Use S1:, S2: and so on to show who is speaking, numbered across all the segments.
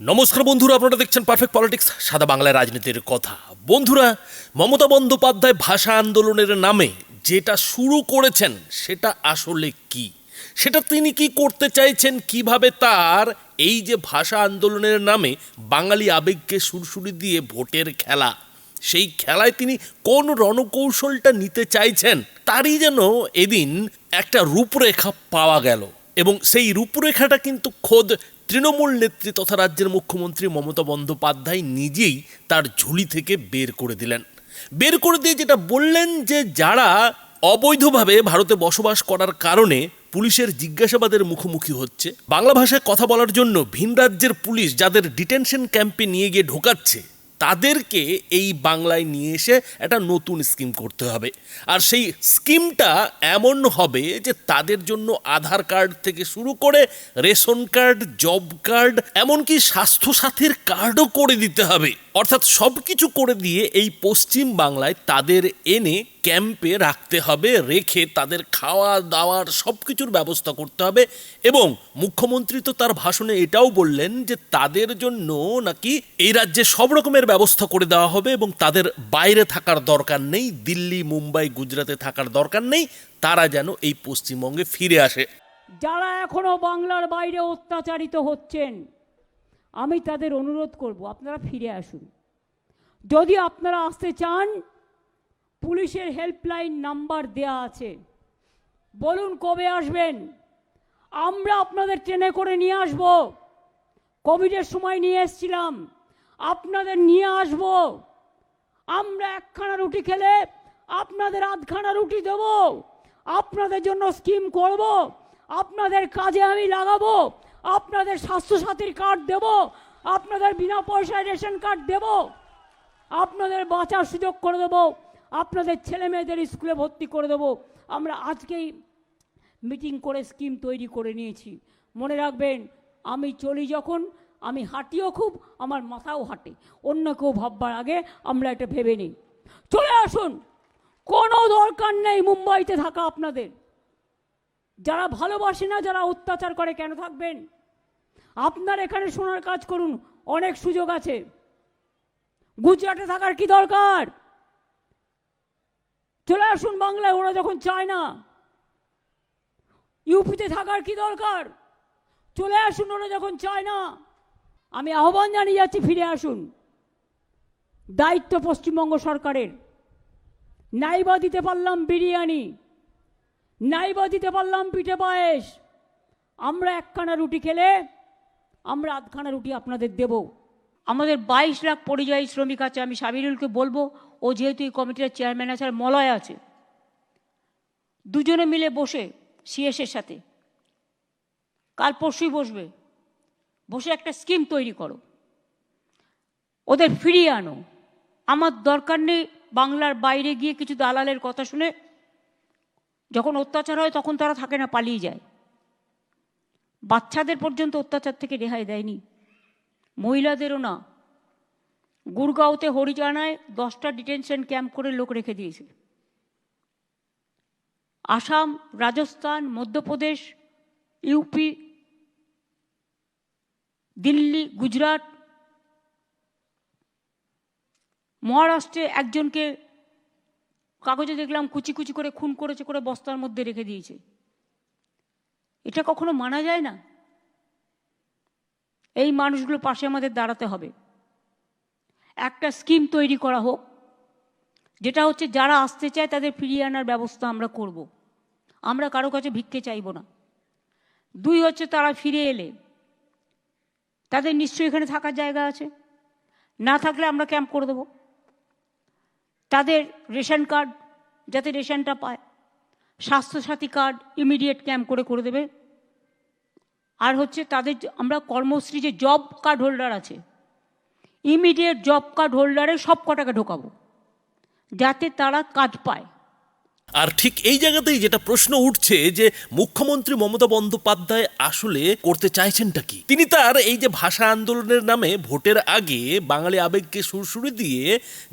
S1: নমস্কার বন্ধুরা, আপনারা দেখছেন পারফেক্ট পলিটিক্স সাদা বাংলায় রাজনীতির কথা। বন্ধুরা, মমতা বন্দ্যোপাধ্যায় ভাষা আন্দোলনের নামে যেটা শুরু করেছেন, সেটা আসলে কি? সেটা তিনি কি করতে চাইছেন, কীভাবে তার এই যে ভাষা আন্দোলনের নামে বাঙালি আবেগকে সুরসুরি দিয়ে ভোটের খেলা, সেই খেলায় তিনি কোন রণকৌশলটা নিতে চাইছেন, তারই যেন এদিন একটা রূপরেখা পাওয়া গেল। এবং সেই রূপরেখাটা কিন্তু খোদ তৃণমূল নেত্রী তথা রাজ্যের মুখ্যমন্ত্রী মমতা বন্দ্যোপাধ্যায় নিজেই তার ঝুলি থেকে বের করে দিলেন। বের করে দিয়ে যেটা বললেন যে যারা অবৈধভাবে ভারতে বসবাস করার কারণে পুলিশের জিজ্ঞাসাবাদের মুখোমুখি হচ্ছে, বাংলা ভাষায় কথা বলার জন্য ভিন রাজ্যের পুলিশ যাদের ডিটেনশন ক্যাম্পে নিয়ে গিয়ে ঢোকাচ্ছে তাদেরকে এই বাংলায় নিয়ে এসে একটা নতুন স্কিম করতে হবে। আর সেই স্কিমটা এমন হবে যে তাদের জন্য আধার কার্ড থেকে শুরু করে রেশন কার্ড, জব কার্ড, এমনকি স্বাস্থ্যসাথীর কার্ডও করে দিতে হবে। অর্থাৎ সব কিছু করে দিয়ে এই পশ্চিম বাংলায় তাদের এনে ক্যাম্পে রাখতে হবে, রেখে তাদের খাওয়া দাওয়ার সব কিছুর ব্যবস্থা করতে হবে এবং মুখ্যমন্ত্রী তো তার ভাষণে এটাও বললেন যে তাদের জন্য নাকি এই রাজ্যে সব রকমের ব্যবস্থা করে দেওয়া হবে এবং তাদের বাইরে থাকার দরকার নেই, দিল্লি, মুম্বাই গুজরাটে থাকার দরকার নেই, তারা যেন এই পশ্চিমবঙ্গে ফিরে আসে।
S2: যারা এখনও বাংলার বাইরে অত্যাচারিত হচ্ছেন, আমি তাদের অনুরোধ করব, আপনারা ফিরে আসুন। যদি আপনারা আসতে চান পুলিশের হেল্পলাইন নাম্বার দেয়া আছে। বলুন কবে আসবেন? আমরা আপনাদের ট্রেনে করে নিয়ে আসব। কোভিডের সময় নিয়ে এসছিলাম। আপনাদের নিয়ে আসব। আমরা একখানা রুটি খেলে আপনাদের আধখানা রুটি দেব। আপনাদের জন্য স্কিম করব। আপনাদের কাজে আমি লাগাবো। আপনাদের স্বাস্থ্যসাথীর কার্ড দেব। আপনাদের বিনা পয়সায় রেশন কার্ড দেব। আপনাদের বাঁচার সুযোগ করে দেব। আপনাদের ছেলে মেয়েদের স্কুলে ভর্তি করে দেব। আমরা আজকেই মিটিং করে স্কিম তৈরি করে নিয়েছি। মনে রাখবেন, আমি চলি যখন, আমি হাঁটিও খুব, আমার মাথাও হাঁটে। অন্য কেউ ভাববার আগে আমরা এটা ভেবে নিই। চলে আসুন। কোনো দরকার নেই মুম্বাইতে থাকা আপনাদের। যারা ভালোবাসে না, যারা অত্যাচার করে, কেন থাকবেন? আপনার এখানে শোনার কাজ করুন, অনেক সুযোগ আছে। গুজরাটে থাকার কি দরকার? চলে আসুন বাংলায়, ওরা যখন চায় না। ইউপিতে থাকার কি দরকার? চলে আসুন, ওরা যখন চায় না। আমি আহ্বান জানিয়ে যাচ্ছি, ফিরে আসুন। দায়িত্ব পশ্চিমবঙ্গ সরকারের। নাইবা দিতে পারলাম বিরিয়ানি, নাইবা দিতে পারলাম পিঠে পায়েস। আমরা একখানা রুটি খেলে, আমরা আধখানা রুটি আপনাদের দেব। আমাদের বাইশ লাখ পরিযায়ী শ্রমিক আছে, আমি সাবিরুলকে বলব ও যেহেতু এই কমিটির চেয়ারম্যান আছে আর মলয় আছে, দুজনে মিলে বসে সিএসের সাথে। কাল পরশুই বসবে। বসে একটা স্কিম তৈরি করো। ওদের ফিরিয়ে আনো। আমার দরকার নেই বাংলার বাইরে গিয়ে কিছু দালালের কথা শুনে যখন অত্যাচার হয় তখন তারা থাকে না, পালিয়ে যায়। বাচ্চাদের পর্যন্ত অত্যাচার থেকে রেহাই দেয়নি। মহিলাদেরও না। গুরগাঁওতে হরিজানায় দশটা ডিটেনশন ক্যাম্প করে লোক রেখে দিয়েছে। আসাম, রাজস্থান, মধ্যপ্রদেশ ইউপি দিল্লি, গুজরাট, মহারাষ্ট্রে একজনকে কাগজে দেখলাম কুচি কুচি করে, খুন করেছে করে বস্তার মধ্যে রেখে দিয়েছে। এটা কখনো মানা যায় না? এই মানুষগুলো পাশে আমাদের দাঁড়াতে হবে। একটা স্কিম তৈরি করা হোক, যেটা হচ্ছে যারা আসতে চায় তাদের ফিরিয়ে আনার ব্যবস্থা আমরা করব। আমরা কারও কাছে ভিক্ষে চাইব না। দুই হচ্ছে তারা ফিরে এলে, তাদের নিশ্চয়ই এখানে থাকার জায়গা আছে। না থাকলে আমরা ক্যাম্প করে দেবো। তাদের রেশন কার্ড, যাতে রেশনটা পায়, স্বাস্থ্যসাথী কার্ড ইমিডিয়েট ক্যাম্প করে করে দেবে। আর হচ্ছে তাদের আমরা কর্মশ্রী যে জব কার্ড হোল্ডার আছে ইমিডিয়েট জব কার্ড হোল্ডারে সব কটাকে ঢোকাবো, যাতে তারা কাজ পায়।
S1: আর ঠিক এই জায়গাতেই যেটা প্রশ্ন উঠছে যে মুখ্যমন্ত্রী মমতা বন্দ্যোপাধ্যায় আসলে করতে চাইছেনটা কি? তিনি তার এই যে ভাষা আন্দোলনের নামে ভোটের আগে বাঙালি আবেগকে সুরসুরি দিয়ে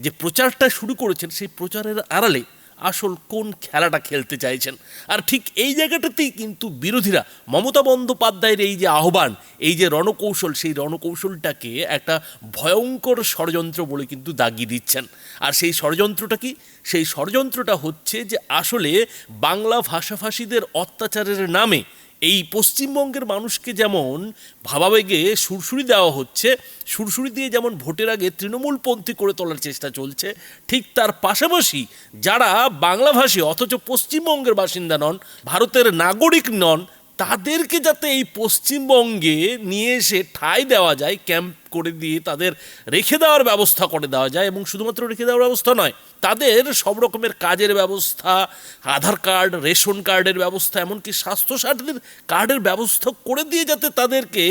S1: যে প্রচারটা শুরু করেছেন, সেই প্রচারের আড়ালে আসল কোন খেলাটা খেলতে চাইছেন? আর ঠিক এই জায়গাটাতেই কিন্তু বিরোধীরা মমতা বন্দ্যোপাধ্যায়ের এই যে আহ্বান, এই যে রণকৌশল, সেই রণকৌশলটাকে একটা ভয়ঙ্কর ষড়যন্ত্র বলে কিন্তু দাগিয়ে দিচ্ছেন। আর সেই ষড়যন্ত্রটা কি? সেই ষড়যন্ত্রটা হচ্ছে যে আসলে বাংলা ভাষাভাষীদের অত্যাচারের নামে এই পশ্চিমবঙ্গের মানুষকে যেমন ভাবাবেগে সুরসুরি দেওয়া হচ্ছে সুরসুরি দিয়ে যেমন ভোটের আগে তৃণমূলপন্থী করে তোলার চেষ্টা চলছে, ঠিক তার পাশাপাশি যারা বাংলাভাষী অথচ পশ্চিমবঙ্গের বাসিন্দা নন, ভারতের নাগরিক নন তাদেরকে যাতে এই পশ্চিমবঙ্গে নিয়ে এসে ঠাঁই দেওয়া যায়, ক্যাম্প করে দিয়ে তাদের রেখে দেওয়ার ব্যবস্থা করে দেওয়া যায় এবং শুধুমাত্র রেখে দেওয়ার ব্যবস্থা নয়, তাদের সব রকমের কাজের ব্যবস্থা, আধার কার্ড, রেশন কার্ডের ব্যবস্থা, এমনকি স্বাস্থ্যসাথীদের কার্ডের ব্যবস্থা করে দিয়ে যাতে তাদেরকে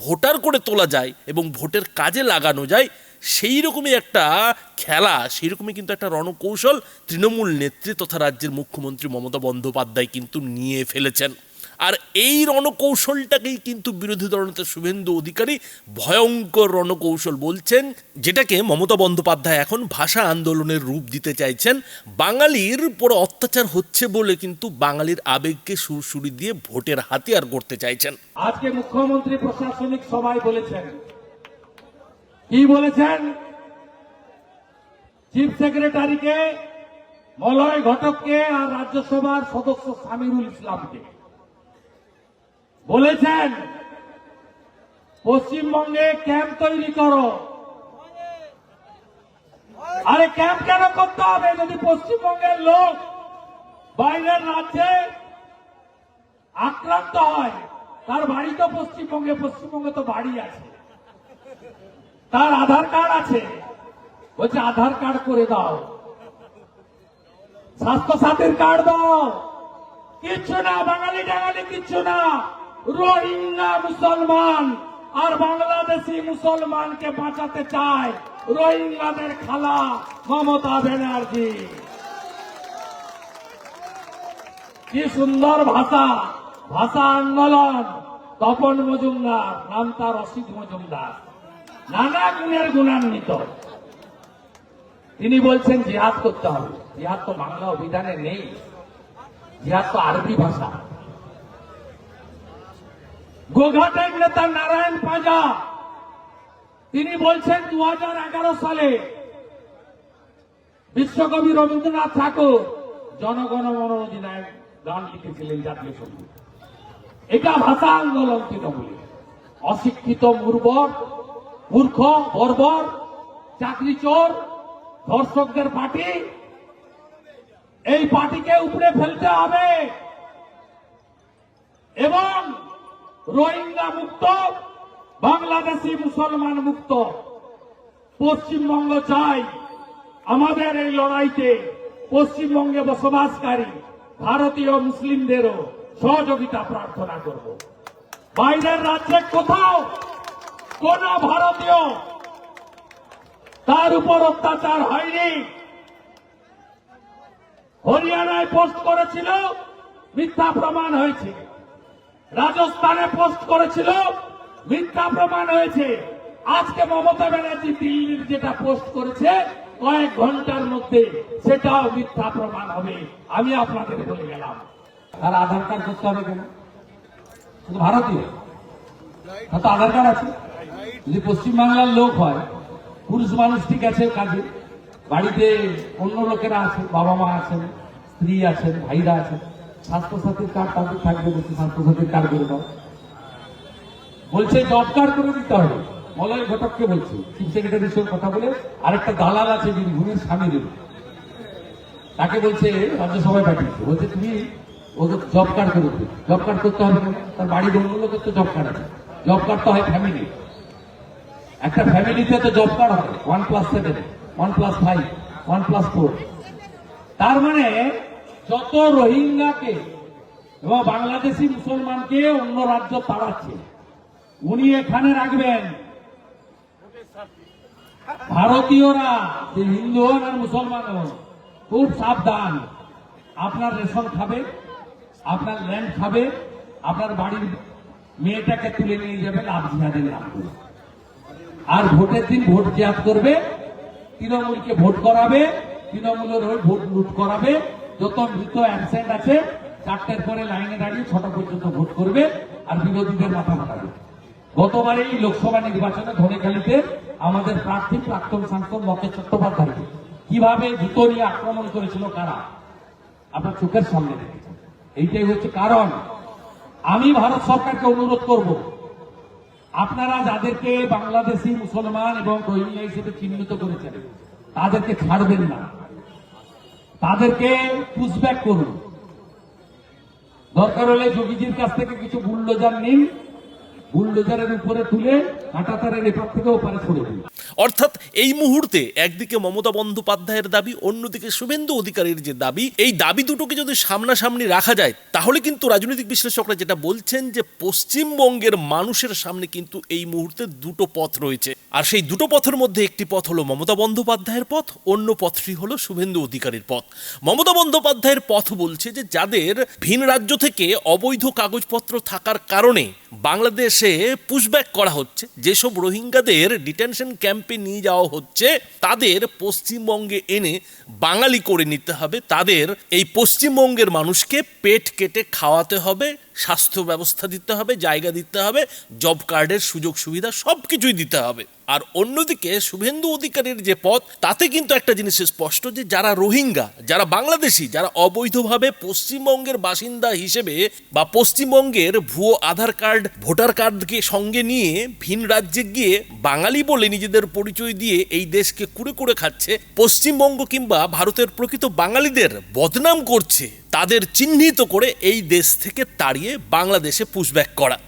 S1: ভোটার করে তোলা যায় এবং ভোটের কাজে লাগানো যায়, সেই রকমই একটা খেলা, সেই রকমই কিন্তু একটা রণকৌশল তৃণমূল নেত্রী তথা রাজ্যের মুখ্যমন্ত্রী মমতা বন্দ্যোপাধ্যায় কিন্তু নিয়ে ফেলেছেন। আর এই রণকৌশলটাকেই কিন্তু বিরোধী দলনেতা শুভেন্দু অধিকারী ভয়ঙ্কর রণকৌশল বলছেন, যেটাকে মমতা বন্দ্যোপাধ্যায় এখন ভাষা আন্দোলনের রূপ দিতে চাইছেন। বাঙালির উপর অত্যাচার হচ্ছে বলে কিন্তু বাঙালির আবেগকে সুরসুরি দিয়ে ভোটের হাতিয়ার করতে চাইছেন।
S3: আজকে মুখ্যমন্ত্রী প্রশাসনিক সভায় বলেছেন, কি বলেছেন? চিফ সেক্রেটারিকে মলয় ঘটককে আর রাজ্যসভার সদস্য সামিরুল ইসলামকে। বলেছেন, পশ্চিমবঙ্গে ক্যাম্প তৈরি করো। আরে ক্যাম্প কেন করতে হবে? যদি পশ্চিমবঙ্গের লোক বাইরের রাজ্যে আক্রান্ত হয়, তার বাড়ি তো পশ্চিমবঙ্গে পশ্চিমবঙ্গে তো বাড়ি আছে। তার আধার কার্ড আছে। বলছে, আধার কার্ড করে দাও। স্বাস্থ্য সাথীর কার্ড দাও। কিচ্ছু না বাঙালি টাঙালি কিচ্ছু না। রোহিঙ্গা মুসলমান আর বাংলাদেশি মুসলমানকে বাঁচাতে চায় রোহিঙ্গাদের খালা মমতা ব্যানার্জি। কি সুন্দর ভাষা ভাষা আন্দোলন। তপন মজুমদার, নাম তার অসিত মজুমদার। নানা গুণের গুণান্বিত। তিনি বলছেন, জিহাদ করতে হবে। জিহাদ তো বাংলা অভিধানে নেই। জিহাদ তো আরবি ভাষা। গোঘাটের নেতা নারায়ণ পাঁজা। তিনি বলছেন দু হাজার এগারো সালে বিশ্বকবি রবীন্দ্রনাথ ঠাকুর জনগণ মন অধিনায়ক গান লিখেছিলেন জাতীয় সংগীত। এটা ভাষা আন্দোলন তৃণমূলে অশিক্ষিত মুর্বর মূর্খ, বর্বর, চাকরি চোর, ধর্ষকদের পার্টি, এই পার্টিকে উপরে ফেলতে হবে। এবং রোহিঙ্গা মুক্ত, বাংলাদেশি মুসলমান মুক্ত। পশ্চিমবঙ্গ চাই আমাদের এই লড়াইতে পশ্চিমবঙ্গে বসবাসকারী ভারতীয় মুসলিমদেরও সহযোগিতা প্রার্থনা করব। বাইরের রাজ্যে কোথাও কোন ভারতীয় তার উপর অত্যাচার হয়নি। হরিয়ানায় পোস্ট করেছিল, মিথ্যা প্রমাণ হয়েছে। রাজস্থানে পোস্ট করেছিল, মিথ্যা প্রমাণ হয়েছে। আজকে মমতা ব্যানার্জি দিল্লির যেটা পোস্ট করেছে, কয়েক ঘণ্টার মধ্যে সেটাও মিথ্যা প্রমাণ হবে। আমি আপনাদের বলে গেলাম। তার আধার কার্ড করতে হবে কেন? শুধু ভারতীয়। তার তো আধার কার্ড আছে। যদি পশ্চিমবাংলার লোক হয়, পুরুষ মানুষ ঠিক আছে কাজে। বাড়িতে অন্য লোকেরা আছে বাবা মা আছেন, স্ত্রী আছেন, ভাইরা আছেন। স্বাস্থ্যসাথীর কার্ড তাদের থাকবে বলছে, স্বাস্থ্যসাথীর কার্ড করে। দাও বলছে জব কার্ড করে দিতে হবে। মলয় ঘটককে বলছে চিফ সেক্রেটারির সঙ্গে কথা বলে আরেকটা দালাল আছে বীরভূমের স্বামীদের তাকে বলছে, রাজ্যসভায় পাঠিয়েছে। বলছে, তুমি ওকে জব কার্ড করে দিবে জব কার্ড করতে হবে কেন? তার অন্য লোকের তো জব কার্ড আছে। জব কার্ড তো হয় ফ্যামিলি একটা ফ্যামিলিতে তো জব কার্ড হয় one plus seven one plus five one plus four তার মানে যত রোহিঙ্গাকে এবং বাংলাদেশি মুসলমানকে অন্য রাজ্য তাড়াচ্ছে উনি এখানে রাখবেন। ভারতীয়রা, যে হিন্দু হন আর মুসলমান হন, খুব সাবধান। আপনার রেশন খাবে, আপনার ল্যান্ড খাবে, আপনার বাড়ির মেয়েটাকে তুলে নিয়ে যাবে, লাভ জিহাদের আর ভোটের দিন ভোট জিহাদ করবে, তৃণমূলকে ভোট করাবে, তৃণমূলের হয়ে ভোট লুট করাবে। যত মৃত অ্যাবসেন্ট আছে, চারটের পরে লাইনে দাঁড়িয়ে ছটা পর্যন্ত ভোট করবে আর বিরোধীদের মাথা মাথাবে গতবার এই লোকসভা নির্বাচনে ধনেখালিতে আমাদের প্রার্থী প্রাক্তন সাংসদ লকেট চট্টোপাধ্যায় কীভাবে জুতো নিয়ে আক্রমণ করেছিল কারা? আপনার চোখের সামনে দেখেছেন। এইটাই হচ্ছে কারণ। আমি ভারত সরকারকে অনুরোধ করব, আপনারা যাদেরকে বাংলাদেশি মুসলমান এবং রোহিঙ্গা হিসেবে চিহ্নিত করেছেন, তাদেরকে ছাড়বেন না। তাদেরকে পুষব্যাক করুন। দরকার হলে যোগীজির কাছ থেকে কিছু বুলডোজার নিন। বুলডোজারের উপরে তুলে কাঁটাতারের এপার থেকে ওপারে ছড়ে দিন
S1: অর্থাৎ এই মুহূর্তে একদিকে মমতা বন্দ্যোপাধ্যায়ের দাবি, অন্যদিকে শুভেন্দু অধিকারীর যে দাবি, এই দাবি দুটোকে যদি সামনাসামনি রাখা যায়, তাহলে কিন্তু রাজনৈতিক বিশ্লেষকরা যেটা বলছেন যে পশ্চিমবঙ্গের মানুষের সামনে কিন্তু এই মুহূর্তে দুটো পথ রয়েছে। আর সেই দুটো পথের মধ্যে একটি পথ হলো মমতা বন্দ্যোপাধ্যায়ের পথ, অন্য পথটি হলো শুভেন্দু অধিকারীর পথ। মমতা বন্দ্যোপাধ্যায়ের পথ বলছে যে যাদের ভিন রাজ্য থেকে অবৈধ কাগজপত্র থাকার কারণে বাংলাদেশে পুশব্যাক করা হচ্ছে। যেসব রোহিঙ্গাদের ডিটেনশন ক্যাম্পে নিয়ে যাওয়া হচ্ছে, তাদের পশ্চিমবঙ্গে এনে বাঙালি করে নিতে হবে। তাদের এই পশ্চিমবঙ্গের মানুষকে পেট কেটে খাওয়াতে হবে, স্বাস্থ্য ব্যবস্থা দিতে হবে, জায়গা দিতে হবে জব কার্ডের সুযোগ সুবিধা সব কিছুই দিতে হবে। আর অন্যদিকে শুভেন্দু অধিকারীর যে পথ, তাতে কিন্তু একটা জিনিস স্পষ্ট যে যারা রোহিঙ্গা, যারা বাংলাদেশি, যারা অবৈধভাবে পশ্চিমবঙ্গের বাসিন্দা হিসেবে বা পশ্চিমবঙ্গের ভুয়ো আধার কার্ড, ভোটার কার্ডকে সঙ্গে নিয়ে ভিন রাজ্যে গিয়ে বাঙালি বলে নিজেদের পরিচয় দিয়ে এই দেশকে কুড়ে কুড়ে খাচ্ছে, পশ্চিমবঙ্গ কিংবা ভারতের প্রকৃত বাঙালিদের বদনাম করছে, তাদের চিহ্নিত করে এই দেশ থেকে তাড়িয়ে বাংলাদেশে পুশব্যাক করা।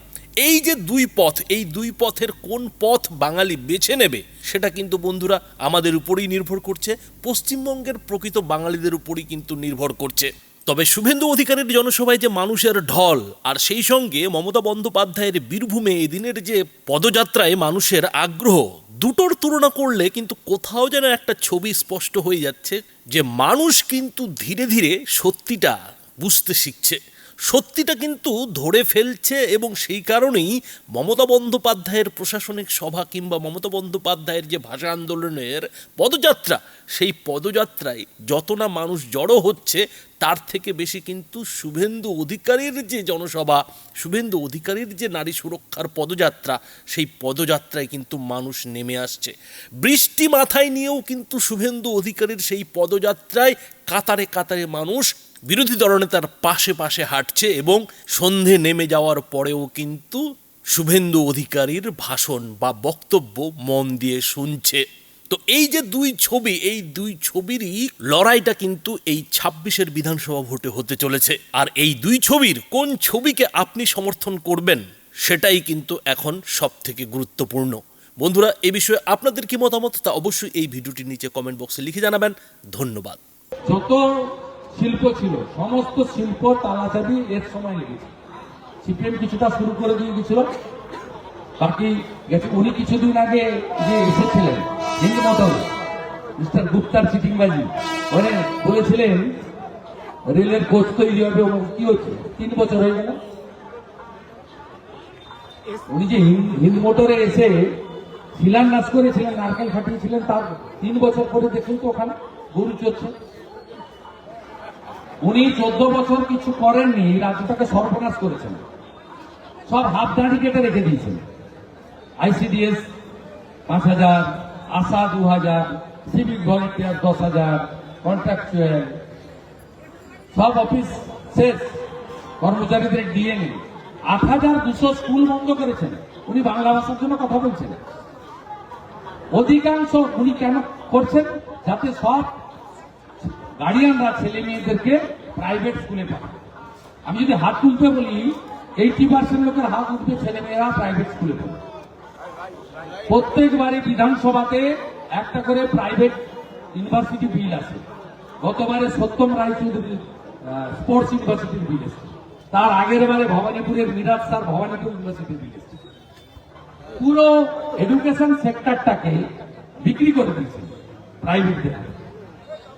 S1: এই যে দুই পথ, এই দুই পথের কোন পথ বাঙালি বেছে নেবে, সেটা কিন্তু বন্ধুরা আমাদের উপরেই নির্ভর করছে। পশ্চিমবঙ্গের প্রকৃত বাঙালিদের উপরই কিন্তু নির্ভর করছে। তবে শুভেন্দু অধিকারীর জনসভায় যে মানুষের ঢল, আর সেই সঙ্গে মমতা বন্দ্যোপাধ্যায়ের বীরভূমে এদিনের যে পদযাত্রায় মানুষের আগ্রহ, দুটোর তুলনা করলে কিন্তু কোথাও যেন একটা ছবি স্পষ্ট হয়ে যাচ্ছে যে মানুষ কিন্তু ধীরে ধীরে সত্যিটা বুঝতে শিখছে। সত্যিটা কিন্তু ধরে ফেলছে এবং সেই কারণেই মমতা বন্দ্যোপাধ্যায়ের প্রশাসনিক সভা কিংবা মমতা বন্দ্যোপাধ্যায়ের যে ভাষা আন্দোলনের পদযাত্রা, সেই পদযাত্রায় যত না মানুষ জড়ো হচ্ছে, তার থেকে বেশি কিন্তু শুভেন্দু অধিকারীর যে জনসভা, শুভেন্দু অধিকারীর যে নারী সুরক্ষার পদযাত্রা, সেই পদযাত্রায় কিন্তু মানুষ নেমে আসছে। বৃষ্টি মাথায় নিয়েও কিন্তু শুভেন্দু অধিকারীর সেই পদযাত্রায় কাতারে কাতারে মানুষ বিরোধী দলনেতার পাশে পাশে হাঁটছে এবং সন্ধে নেমে যাওয়ার পরেও কিন্তু শুভেন্দু অধিকারীর ভাষণ বা বক্তব্য মন দিয়ে শুনছে। তো এই যে দুই ছবি, এই দুই ছবিরই লড়াইটা কিন্তু এই ছাব্বিশের বিধানসভা ভোটে হতে চলেছে। আর এই দুই ছবির কোন ছবিকে আপনি সমর্থন করবেন, সেটাই কিন্তু এখন সব থেকে গুরুত্বপূর্ণ। বন্ধুরা, এ বিষয়ে আপনাদের কি মতামত? তা অবশ্যই এই ভিডিওটির নিচে কমেন্ট বক্সে লিখে জানাবেন। ধন্যবাদ।
S3: শিল্প ছিল। সমস্ত শিল্প তালাচাবি এর সময় লেগেছে। সিপিএম কিছুটা শুরু করে দিয়ে গেছিল। বাকি উনি কিছুদিন আগে যে এসেছিলেন, হিন্দু মতন মিস্টার গুপ্তার চিটিংবাজি মানে বলেছিলেন, রেলের কোচ তৈরি হবে কি হচ্ছে? তিন বছর হয়ে গেল। উনি যে হিন্দ- মোটরে এসে শিলান্যাস করেছিলেন, নারকেল ফাটিয়েছিলেন, তার তিন বছর পরে দেখুন তো ওখানে, গরু চলছে উনি চোদ্দ বছর কিছু করেননি রাজ্যটাকে সর্বনাশ করেছেন। সব হাত দাঁড়ি কেটে রেখে দিয়েছেন। আইসিডিএস পাঁচ হাজার, আশা দু হাজার, সিভিক ভলেন্টিয়ার দশ হাজার, কন্ট্রাকচুয়াল, সব অফিস শেষ। কর্মচারীদের নেই। আট হাজার দুশো স্কুল বন্ধ করেছেন। উনি বাংলা ভাষার জন্য কথা বলছেন। অধিকাংশ উনি কেন করছেন? যাতে সব গার্ডিয়ানরা ছেলে মেয়েদেরকে প্রাইভেট স্কুলে পাঠায়। আমি যদি হাত তুলতে বলি এইটি পার্সেন্ট লোকের হাত উঠবে ছেলে মেয়েরা প্রাইভেট স্কুলে পড়ে প্রত্যেকবারে বিধানসভাতে একটা করে প্রাইভেট ইউনিভার্সিটি বিল আছে গতবারে সত্যম রায়চৌধুরী স্পোর্টস ইউনিভার্সিটির বিল এসেছে। তার আগের বারে ভবানীপুরের মিরাজ স্যার ভবানীপুর ইউনিভার্সিটির বিল এসেছে। পুরো এডুকেশন সেক্টরটাকে বিক্রি করে দিয়েছে প্রাইভেটদের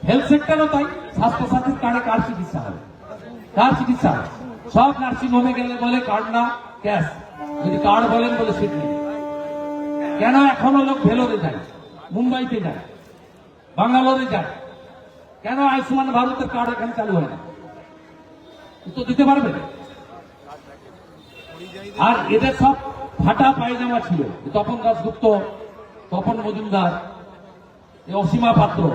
S3: হেলথ সেক্টরও তাই, স্বাস্থ্য সাথীর কার্ডে কার চিকিৎসা হবে? কার চিকিৎসা হবে? সব নার্সিং হোমে গেলে বলে কার্ড না, ক্যাশ। যদি কার্ড বলেন বলে সিট নেই। কেন এখনও লোক ভেলোরে যায়? মুম্বাইতে যায়। বাঙ্গালোরে যায়। কেন আয়ুষ্মান ভারতের কার্ড এখানে চালু হয় না? উত্তর দিতে পারবে? আর এদের সব ফাটা পায়জামা ছিল। তপন দাসগুপ্ত তপন মজুমদার অসীমা পাত্র।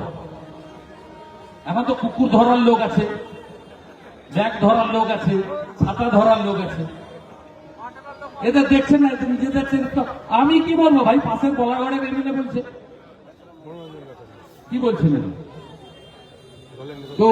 S3: এখন তো কুকুর ধরার লোক আছে, ব্যাগ ধরার লোক আছে, ছাতা ধরার লোক আছে। এদের দেখছেন না, এদের নিজে দেখছেন আমি কি বলব ভাই, পাশের বলাগড়ের বেরিয়ে বলছে। কি বলছেন তো